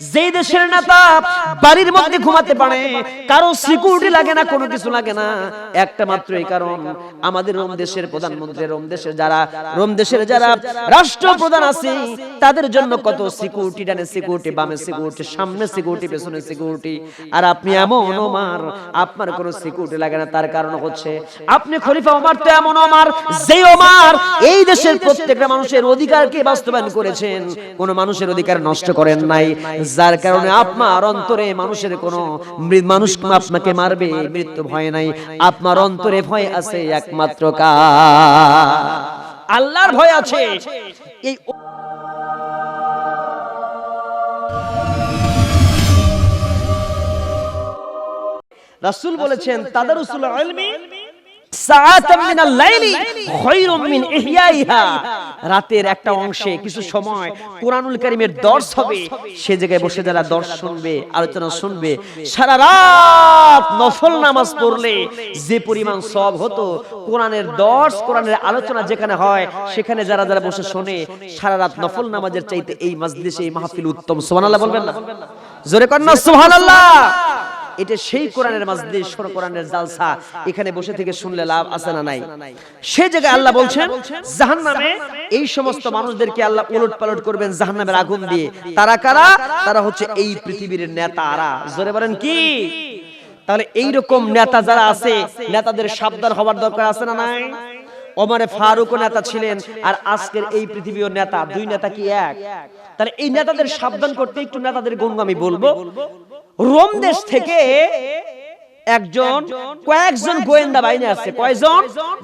যেই দেশের নেতা বাড়ির মধ্যে ঘুমাতে পারে, কারও সিকিউরিটি লাগে না, কোনো কিছু লাগে না। একটা মাত্র এই কারণ, আমাদের রোম দেশের প্রধানমন্ত্রী, রোম দেশের যারা, রোম দেশের যারা রাষ্ট্রপ্রধান আছে, তাদের জন্য কত সিকিউরিটি ডানে সিকিউরিটি বামে সিকিউরিটি সামনে সিকিউরিটি পেছনে সিকিউরিটি আর আপনি এমন ওমার, আপনার কোনো সিকিউরিটি লাগে না, তার কারণ হচ্ছে, আপনি খলিফা ওমার তো এমন ওমার যে ওমার, এই দেশের প্রত্যেকটা মানুষের অধিকারকে বাস্তবায়ন করেছেন, কোন মানুষের অধিকার নষ্ট করেন নাই। যার কারণে আপনার অন্তরে মানুষের কোনো মানুষ আপনাকে মারবে, মৃত্যু ভয় নাই। আপনার অন্তরে ভয় আছে একমাত্র কা আল্লাহর ভয় আছে। এই রাসূল বলেছেন তাদারুসুল ইলমি সাআতাম রাতের একটা অংশে কিছু সময় কোরআনুল কারীমের দর্শ হবে। সে জায়গায় বসে যারা দর্শ শুনবে আলোচনা শুনবে সারা রাত নফল নামাজ পড়লে যে পরিমাণ সব হতো কোরআনের দর্শ কোরআনের আলোচনা যেখানে হয় সেখানে যারা যারা বসে শোনে সারা রাত নফল নামাজের চাইতে এই মাজলিসে এই মাহফিল উত্তম। সুবহানাল্লাহ বলবেন না? জোরে কর না সুবহানাল্লাহ! এটা সেই কোরআনের মাজলিস সর কোরআনের জালসা। এখানে বসে থেকে শুনলে লাভ আছে না নাই? সে জায়গায় আল্লাহ বলছেন জাহান্নামে এই সমস্ত মানুষদেরকে আল্লাহ উলট পালট করবেন জাহান্নামের আগুন দিয়ে। তারা কারা? তারা হচ্ছে এই পৃথিবীর নেতারা। জোরে বলেন কি? তাহলে এই রকম নেতা যারা আছে নেতাদের সাবধান হওয়ার দরকার আছে না নাই? ওমরে ফারুক নেতা ছিলেন আর আজকের এই পৃথিবীর নেতা দুই নেতা কি এক? তাহলে এই নেতাদের সাবধান করতে একটু নেতাদের গুণ আমি বলব রোম দেশ থেকে একজন কয়েকজন গোয়েন্দা বাহিনী আসছে। কয়জন?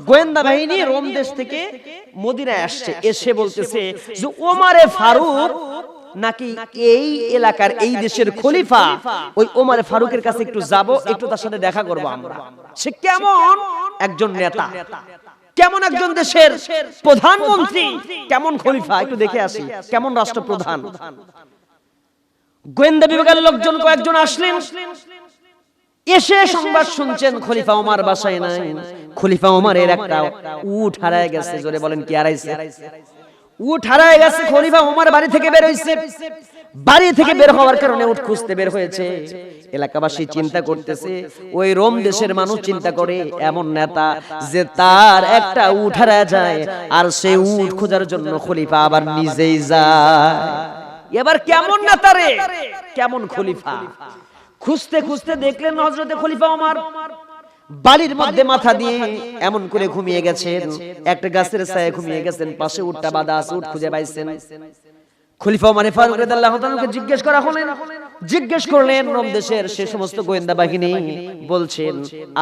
গোয়েন্দা বাহিনী রোম দেশ থেকে মদিনায় আসছে। এসে বলতেছে যে ওমারে ফারুক নাকি এই এলাকার এই দেশের খলিফা। ওই ওমারে ফারুকের কাছে একটু যাব একটু তার সাথে দেখা করব আমরা। সে কেমন একজন নেতা? কেমন একজন দেশের প্রধানমন্ত্রী? কেমন খলিফা? একটু দেখে আসি। কেমন রাষ্ট্রপ্রধান? গোয়েন্দা বিভাগের লোকজন কয়েকজন আসলেন। এসে সংবাদ শুনছেন খলিফা ওমার বাসায় নাই। খলিফা ওমারের একটা উট হারায় গেছে, জোরে বলেন কি হারাইছে? উট হারায় গেছে, খলিফা ওমার বাড়ি থেকে বের হইছে। বাড়ি থেকে বের হওয়ার কারণে উট খুঁজতে বের হয়েছে। এলাকাবাসী চিন্তা করতেছে, ওই রোম দেশের মানুষ চিন্তা করে এমন নেতা যে তার একটা উট হারায় যায়, আর সেই উট খোঁজার জন্য খলিফা আবার নিজেই যায়। এবার কেমন নেতা রে কেমন খলিফা? খুঁজতে খুঁজতে দেখলেন হজরতে খলিফা আমার বালির মধ্যে মাথা দিয়ে এমন করে ঘুমিয়ে গেছেন। একটা গাছের ছায়ায় ঘুমিয়ে গেছেন পাশে উঠটা বাঁধা আছে উঠ খুঁজে পাইছেন। খলিফা মানে ফারুক রাদিয়াল্লাহু তাআলাকে জিজ্ঞেস করা হলেন জিজ্ঞেস করলেন রোম দেশের সে সমস্ত গোয়েন্দা বাহিনী? বলছেন,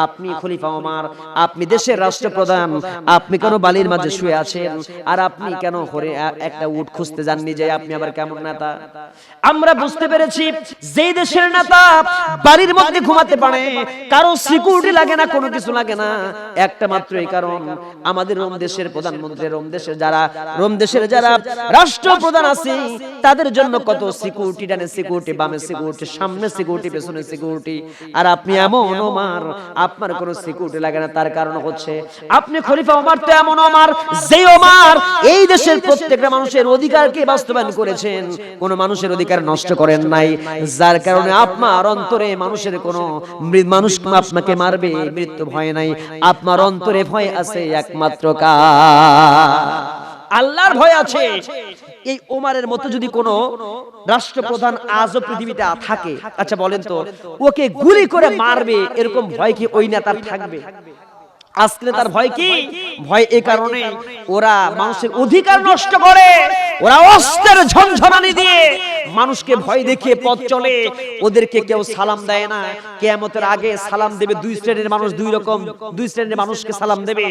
আপনি খলিফা ওমর, আপনি দেশের রাষ্ট্রপ্রধান, আপনি কেন বালির মাঝে শুয়ে আছেন? আর আপনি কেন করে একটা উট খুঁজতে যাননি যে আপনি আবার কেমন নেতা? আমরা বুঝতে পেরেছি যে দেশের নেতা বাড়ির মধ্যে ঘুমাতে পারে, কারও সিকিউরিটি লাগে না, কোনো কিছু লাগে না। একটা মাত্র এই কারণ, আমাদের রোম দেশের প্রধানমন্ত্রী, রোম দেশের যারা, রোম দেশের যারা রাষ্ট্রপ্রধান আছে, তাদের জন্য কত সিকিউরিটি ডানে সিকিউরিটি বামে সিকিউরিটি সামনে সিকিউরিটি পেছনে সিকিউরিটি আর আপনি এমন ওমার আপনার কোনো সিকিউরিটি লাগে না তার কারণ হচ্ছে আপনি খলিফা ওমার তো এমন ওমার যে ওমার এই দেশের প্রত্যেকটা মানুষের অধিকারকে বাস্তবায়ন করেছেন কোন মানুষের অধিকার নষ্ট করেন নাই। যার কারণে আপনার অন্তরে মানুষের কোনো মানুষ আপনাকে মারবে মৃত্যু ভয় নাই। আপনার অন্তরে ভয় আছে একমাত্র কা আল্লাহর ভয় আছে। এই ওমারের মতো যদি কোনো রাষ্ট্রপ্রধান আজও পৃথিবীতে থাকে আচ্ছা বলেন তো ওকে গুলি করে মারবে এরকম ভয় কি ওই নেতার থাকবে? আজকে তার ভয় কি? ভয় এই কারণে ওরা মানুষের অধিকার নষ্ট করে ওরা অস্ত্রের ঝনঝনানি দিয়ে মানুষকে ভয় দেখিয়ে পথ চলে ওদেরকে কেউ সালাম দেয় না। কেয়ামতের আগে সালাম দেবে দুই শ্রেণির মানুষ দুই রকম। দুই শ্রেণির মানুষকে সালাম দেবে।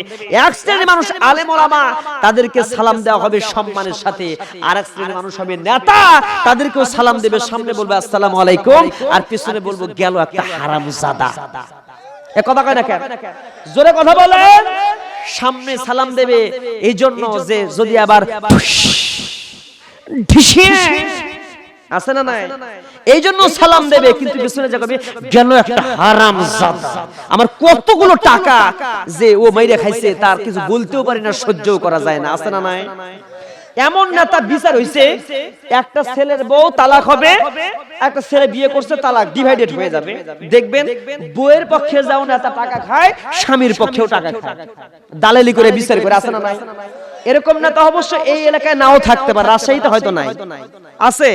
এক শ্রেণির মানুষ আলেম ওলামা তাদেরকে সালাম দেওয়া হবে সম্মানের সাথে। আর এক শ্রেণির মানুষ হবে নেতা তাদেরকেও সালাম দেবে সামনে বলবে আসসালামু আলাইকুম। আর পিছনে বলব গেল একটা হারামজাদা। কয় জোরে কথা বলেন। সামনে সালাম দেবে। এই জন্য যে যদি আবার আছে না নাই? এই জন্য সালাম দেবে, কিন্তু পিছনে যা করবে একটা হারাম আমার কতগুলো টাকা যে ও মাইরে খাইছে, তার কিছু বলতেও পারি না, সহ্যও করা যায় না। আছে না নাই? এমন নেতা বিচার হইছে, একটা ছেলের বউ তালাক হবে, একটা ছেলে বিয়ে করছে, তালাক ডিভাইডেড হয়ে যাবে। দেখবেন, বউয়ের পক্ষে যাও নেতা টাকা খায়, স্বামীর পক্ষেও টাকা খায়। দালালি করে বিচার করে আসে না নাই? এরকম নেতা অবশ্য এই এলাকায় নাও থাকতে পারে, রাজশাহীতে হয়তো নাই। আছে।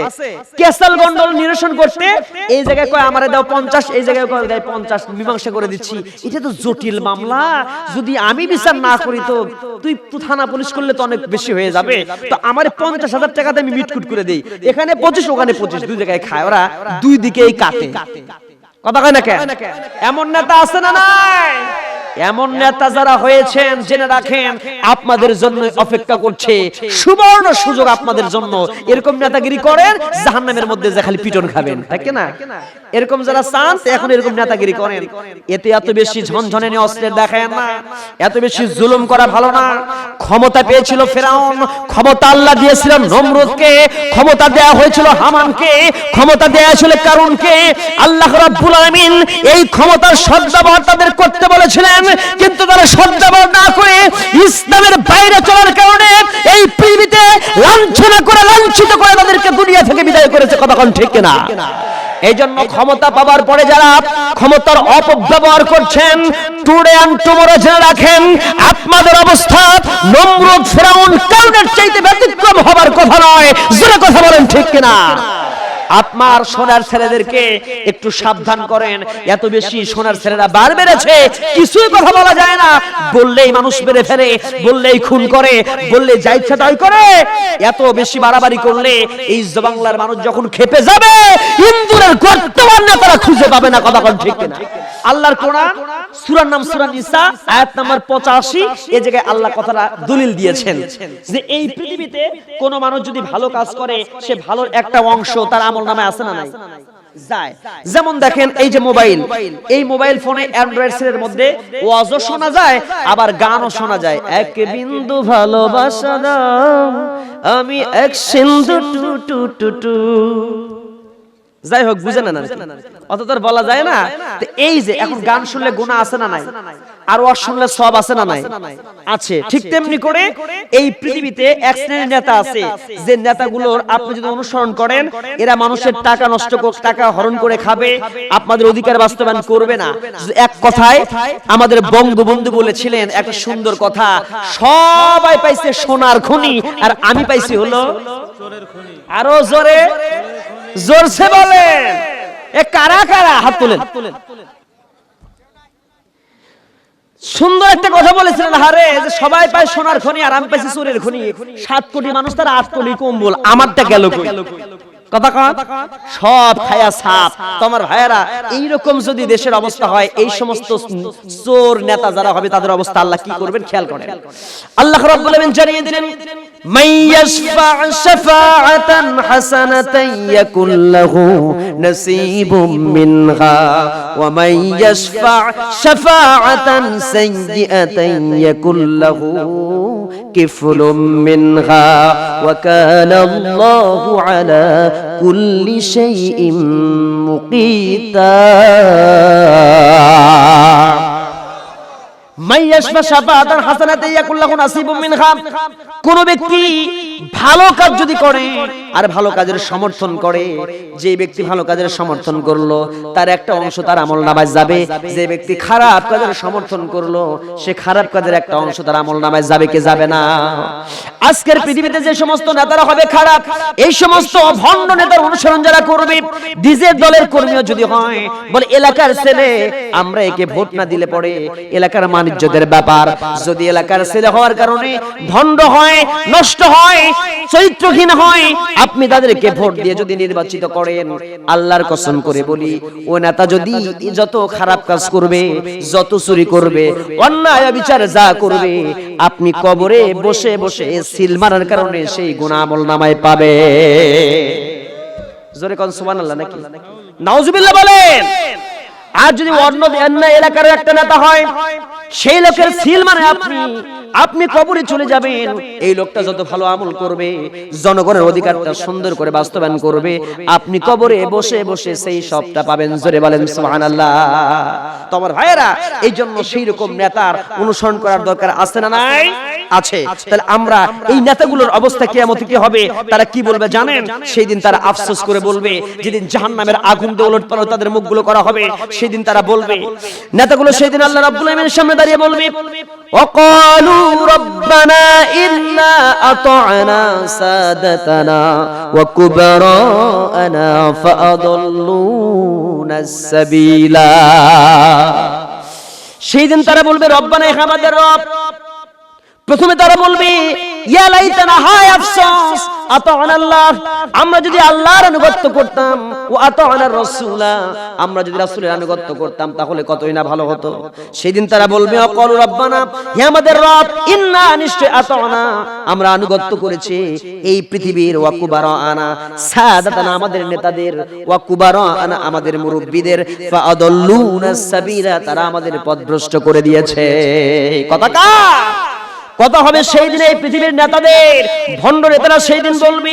কেসাল গন্ডল নিরসন করতে এই জায়গায় কয়, আমারে দাও পঞ্চাশ এই জায়গায় কয় দেয় পঞ্চাশ মীমাংসা করে দিচ্ছি। এটা তো জটিল মামলা। যদি আমি বিচার না করি তো তুই তো থানা পুলিশ করলে তো অনেক বেশি হয়ে যাবে। তো আমার পঞ্চাশ হাজার টাকাতে আমি মিটকুট করে দিই। এখানে পঁচিশ, ওখানে পঁচিশ, দুই জায়গায় খায়। ওরা দুই দিকেই কাটে। কথা কয় না কেন? এমন নেতা আছে না নাই? এমন নেতা যারা হয়েছেন, জেনে রাখেন, আপনাদের জন্য অপেক্ষা করছে। সুবর্ণ সুযোগ আপনাদের জন্য। এরকম নেতাগিরি করেন, জাহান্নামের মধ্যে যে খালি পিটন খাবেন। তাই না? এরকম যারা চান এখন এরকম নেতাগিরি করেন। এতে এত বেশি ঝনঝনে অস্ত্রের দেখায় না। এত বেশি জুলুম করা ভালো না। ক্ষমতা পেয়েছিল ফেরাউন। ক্ষমতা আল্লাহ দিয়েছিলেন নমরুদকে। ক্ষমতা দেয়া হয়েছিল হামানকে। ক্ষমতা দেয়া ছিল কারুনকে। আল্লাহ রাব্বুল আলামিন এই ক্ষমতার সদ্ব্যবহার তাদের করতে বলেছিলেন। কিন্তু তারা সদ্ব্যবহার না করে ইসলামের বাইরে চলার কারণে এই পৃথিবীতে লাঞ্ছনা করে, লাঞ্ছিত করে তাদেরকে দুনিয়া থেকে বিদায় করেছে। কোন ঠিক কিনা? এই জন্য ক্ষমতা পাবার পরে যারা ক্ষমতার অপব্যবহার করছেন, টুডে অ্যান্ড টুমোরো জেনে রাখেন, আপনাদের অবস্থা নমরুদ ফেরাউন কারণের চাইতে ব্যতিক্রম হবার কথা নয়। জোরে কথা বলেন ঠিক কিনা? আপনার সোনার ছেলেদেরকে একটু সাবধান করেন। এত বেশি সোনার ছেলেরা বার বেড়েছে কিছুই কথা বলা যায় না। বললেই মানুষ মেরে ফেলে, বললেই খুন করে, বললে যা ইচ্ছা তাই করে। এত বেশি বাড়াবাড়ি করলে এই বাংলার মানুষ যখন খেপে যাবে, ইন্দুরের গর্তমান নেতারা খুঁজে পাবে না, কথা ঠিক কিনা? আল্লাহর কোরআন, সূরার নাম সূরা নিসা, আয়াত নাম্বার 85 এই জায়গায় আল্লাহ কথাটা দলিল দিয়েছেন যে এই পৃথিবীতে কোন মানুষ যদি ভালো কাজ করে, সে ভালোর একটা অংশ তার আমল নামে আছে না নাই? যেমন দেখেন এই যে মোবাইল, এই মোবাইল ফোনে অ্যান্ড্রয়েড মধ্যে ওয়াজও শোনা যায়, আবার গানও শোনা যায়। এক বিন্দু ভালোবাসা দাও আমি এক সিন্ধু টু টু টু টু যাই হোক বুঝে না অত তোর বলা যায় না এই যে এখন গান শুনলে গুণা আছে না নাই? আর ওয়াজ শুনলে সব আছে না নাই? আছে। ঠিক তেমনি করে এই পৃথিবীতে এক শ্রেণির নেতা আছে। যে নেতাগুলোর আপনি যদি অনুসরণ করেন এরা মানুষের টাকা নষ্ট করে টাকা হরণ করে খাবে। আপনাদের অধিকার বাস্তবায়ন করবে না। এক কথায় আমাদের বঙ্গবন্ধু বলেছিলেন একটা সুন্দর কথা সবাই পাইছে সোনার খনি আর আমি পাইছি হলো আরও জোরে। জোরসে বলেন। এ কারা কারা? হাত তুলেন। সুন্দর একটা কথা বলেছিলেন। হারে যে সবাই পায় সোনার খনি আর আমি পাইছি চোরের খনি। সাত কোটি মানুষ তার আট কোটি কম্বল। আমারটা গেল কই? কথা কন? সব খায়া সাপ। তোমার ভাইয়েরা এইরকম যদি দেশের অবস্থা হয় এই সমস্ত চোর নেতা যারা হবে তাদের অবস্থা আল্লাহ কি করবেন? খেয়াল করেন। আল্লাহ রাব্বুল আলামিন জানিয়ে দিলেন من يشفع شفاعة حسنة يكن له نصيب منها. ومن يشفع شفاعة سيئة يكن له كفل منها. وكان الله على كل شيء مقيتا. কোন ব্যক্তি ভালো কাজ যদি করে আর ভালো কাজের সমর্থন করে। যে ব্যক্তি ভালো কাজের সমর্থন করল, তার একটা অংশ তার আমল নামায় যাবে। যে ব্যক্তি খারাপ কাজের সমর্থন করল, সে খারাপ কাজের একটা অংশ তার আমল নামায় যাবে কে যাবে না? আজকের পৃথিবীতে যে সমস্ত নেতারা হবে খারাপ, এই সমস্ত ভণ্ড নেতার অনুসরণ যারা করবে, ডিজে দলের কর্মীও যদি হয়, বলে এলাকার ছেলে, আমরা একে ভোট না দিলে পরে এলাকার বাণিজ্যদের ব্যাপার। যদি এলাকার ছেলে হওয়ার কারণে ভণ্ড হয়, নষ্ট হয়, চরিত্রহীন হয় আপনি তাদেরকে ভোট দিয়ে যদি নির্বাচিত করেন, আল্লাহর কসম করে বলি, ও নেতা যদি যত খারাপ কাজ করবে, যত চুরি করবে, অন্যায় বিচার যা করবে, আপনি কবরে বসে বসে সিল মারার কারণে সেই গুণামল নামায় পাবে। জোরে কনসুমান আল্লাহ নাকি? নাউজুবিল্লাহ বলেন। আর যদি অন্য এলাকার একটা নেতা হয় সেই লোকের সিল মানে আপনি আপনি কবরে চলে যাবেন। এই লোকটা যত ভালো আমল করবে জনগণের অধিকারটা সুন্দর করে বাস্তবায়ন করবে। আপনি কবরে বসে বসে সেই সবটা পাবেন। জোরে বলেন সুবহানাল্লাহ। তোমার ভাইয়েরা এই জন্য সেই রকম নেতার অনুসরণ করার দরকার আছে না নাই? আছে। তাহলে আমরা এই নেতাগুলোর অবস্থা কিয়ামতে কি হবে? তারা কি বলবে জানেন? সেই দিন তারা আফসোস করে বলবে যেদিন জাহান্নামের আগুন দিয়ে ওলট পালট তাদের মুখগুলো করা হবে সেই দিন তারা বলবে। নেতাগুলো সেই দিন আল্লাহ রাব্বুল আলামিনের সামনে দাঁড়িয়ে বলবে ওয়াকালু রব্বানা ইন্না আতা'না সাদাতানা ওয়া কুবরানা ফাআদাল্লুনা সাবিলা. সেই দিন তারা বলবে, রব্বানা আমাদের রব। প্রথমে তারা বলবে আমরা যদি আল্লাহর আনুগত্য করতাম, ও আতাআনা রাসূলা, আমরা যদি রাসূলের আনুগত্য করতাম, তাহলে কতই না ভালো হতো? সেদিন তারা বলবে, অকল রব্বানা, হে আমাদের রব, ইন্না নিশ্চয় আতাআনা। আমরা আনুগত্য করেছি, এই পৃথিবীর ওয়াকুবারা আনা সাদাতানা আমাদের নেতাদের ওয়াকুবারা আনা আমাদের মুরব্বিদের, ফাআদাল্লুনা সাবিলা, তারা আমাদের পথভ্রষ্ট করে দিয়েছে। কথা কা কত হবে সেই দিনে এই পৃথিবীর নেতাদের ভণ্ড নেতারা সেই দিন বলবি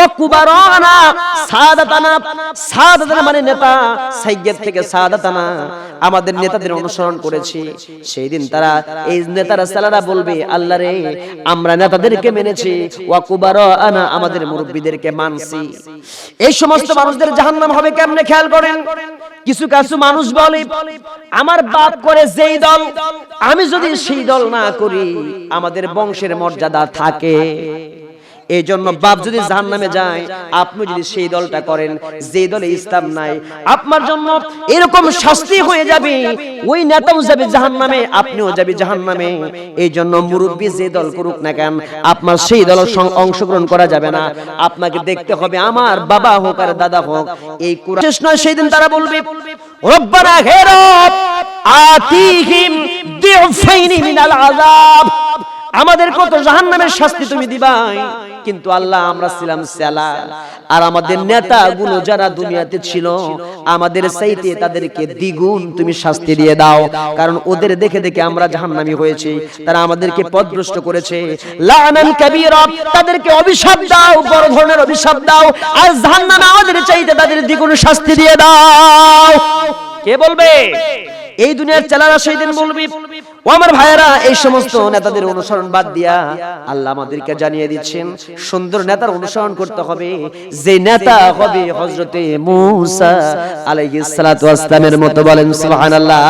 ও কুবারানা, সাদাতানা সাদাতানা মানে নেতা থেকে সাদাতানা। আমাদের নেতাদের অনুসরণ করেছি। সেই দিন তারা এই নেতারা সালারা বলবে, আল্লাহ রে, আমরা নেতাদেরকে মেনেছি। কুবারানা, আমাদের মুরব্বিদেরকে মানছি। এই সমস্ত মানুষদের জাহান্নাম হবে কেমনে খেয়াল করেন? কিছু কিছু মানুষ বলে, আমার বাপ করে যেই দল, আমি যদি সেই দল না করি, আমাদের বংশের মর্যাদা থাকে। এই জন্য বাপ যদি জাহান নামে যায় আপনি যদি সেই দলটা করেন যে দলে ইসলাম নাই আপনার জন্য এরকম শাস্তি হয়ে যাবে। ওই নেতাও যাবে জাহান নামে আপনিও যাবে জাহান নামে এই জন্য মুরব্বী যে দল করুক না কেন আপনার সেই দলের অংশগ্রহণ করা যাবে না। আপনাকে দেখতে হবে আমার বাবা হোক আর দাদা হোক। এই শেষ নয় সেই দিন তারা বলবে রব্বানা হে রব আতিহিম দিউফাইনি মিনাল আযাব। আমাদের কত জাহান্নামের শাস্তি তুমি দিবাই। কিন্তু আল্লাহ আমরা ছিলাম সেলা আর আমাদের নেতাগুলো যারা দুনিয়াতে ছিল আমাদের চাইতে তাদেরকে দ্বিগুণ তুমি শাস্তি দিয়ে দাও। কারণ ওদের দেখে দেখে আমরা জাহান্নামী হয়েছি। তারা আমাদেরকে পথভ্রষ্ট করেছে। লানান কাবীরা তাদেরকে অভিশাপ দাও বড় ধরনের অভিশাপ দাও। আর জাহান্নামে আমাদের চাইতে তাদের দ্বিগুণ শাস্তি দিয়ে দাও। কে বলবে? এই দুনিয়ার চালারা সেই দিন বলবি ও আমার ভাইয়েরা এই সমস্ত নেতাদের অনুসরণ বাদ দিয়া আল্লাহ আমাদেরকে জানিয়ে দিচ্ছেন সুন্দর নেতার অনুসরণ করতে হবে যে নেতা হবে হজরতে মুসা আলাইহিস সালাতু ওয়াস সালামের মতো বলেন সুবহানাল্লাহ।